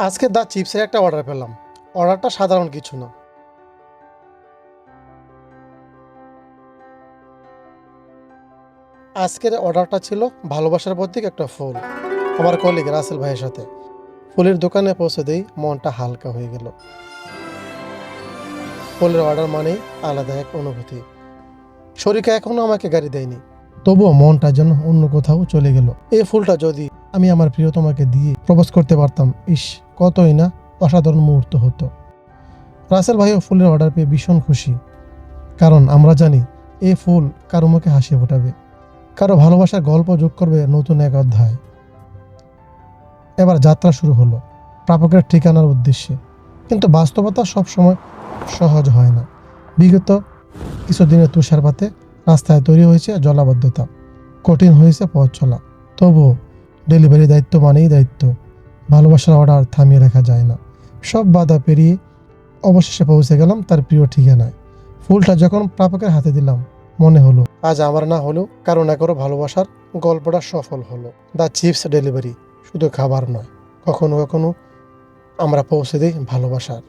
আজকে দা চিপসের একটা অর্ডার পেলাম। অর্ডারটা সাধারণ কিছু না। আজকের অর্ডারটা ছিল ভালোবাসার প্রতীক একটা ফুল। আমার কলিগ রাসেল ভাইয়ের সাথে। ফুলের দোকানে পৌঁছে দেই, মনটা হালকা হয়ে গেল। ফুলের অর্ডার মানেই আলাদা এক অনুভূতি। শরীরকে এখনও আমাকে গাড়ি দেয়নি। তবুও মনটা যেন অন্য কোথাও চলে গেল। এই ফুলটা যদি আমি আমার প্রিয়তমাকে দিয়ে প্রপোজ করতে পারতাম, ইস। কতই না অসাধারণ মুহূর্ত হতো। রাসেল ভাইও ফুলের অর্ডার পেয়ে ভীষণ খুশি। কারণ আমরা জানি, এই ফুল কারও মুখে হাসি ফোটাবে। কারও ভালোবাসার গল্প যোগ করবে নতুন এক অধ্যায়। এবার যাত্রা শুরু হলো, প্রাপকের ঠিকানার উদ্দেশ্যে। কিন্তু বাস্তবতা সবসময় সহজ হয় না। বিগত কিছুদিনের তুষারপাতে রাস্তায় তৈরি হয়েছে জলাবদ্ধতা। কঠিন হয়েছে পথ চলা। তবুও ডেলিভারি দায়িত্ব মানেই দায়িত্ব। ভালোবাসার অর্ডার থামিয়ে রাখা যায় না। সব বাধা পেরিয়ে অবশেষে পৌঁছে গেলাম তার প্রিয় ঠিকানায়। ফুলটা যখন প্রাপকের হাতে দিলাম, মনে হলো, আজ আমার না হলেও কারও না কারও ভালোবাসার গল্পটা সফল হলো। দ্য চিপস ডেলিভারি শুধু খাবার নয়, কখনো কখনো আমরা পৌঁছে দিই ভালোবাসার।